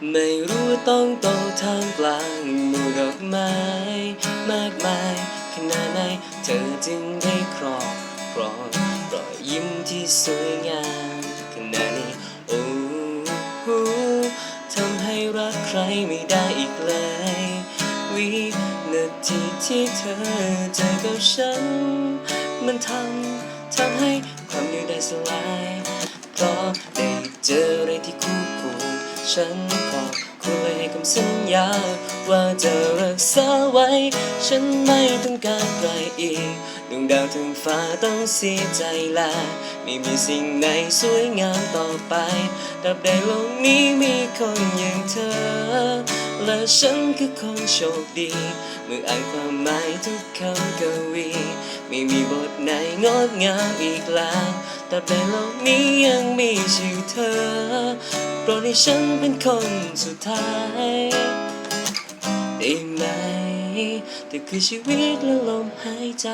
ไม่รู้ต้องโตทามกลางหมู่ดอกไม้ มากมายขนาดไหนเธอจึงได้ครอบครองรอยยิ้มที่สวยงามขนาดนี้โอ้โหทำให้รักใครไม่ได้อีกเลยวินาทีที่เธอเจอกับฉัน มันทำทำให้ความเหนื่ได้สลายเพราะได้เจออะไรที่คู่ ฉันขอบคุณเลยคำสัญญา ว่าจะรักษาไว้ ฉันไม่ต้องการใครอีกดวงดาวถึงฟ้าต้องเสียใจลาไม่มีสิ่งไหนสวยงามต่อไปตราบใดโลกนี้มีคนอย่างเธอ และฉันคือคนโชคดี เมื่ออ่านความหมายทุกคำกวี ไม่มีบทไหนงดงามอีกแล้ว แต่ในโลกนี้ยังมีชื่อเธอ โปรดให้ฉันเป็นคนสุดท้ายได้ไหมแต่คือชีวิตและลมหายใจ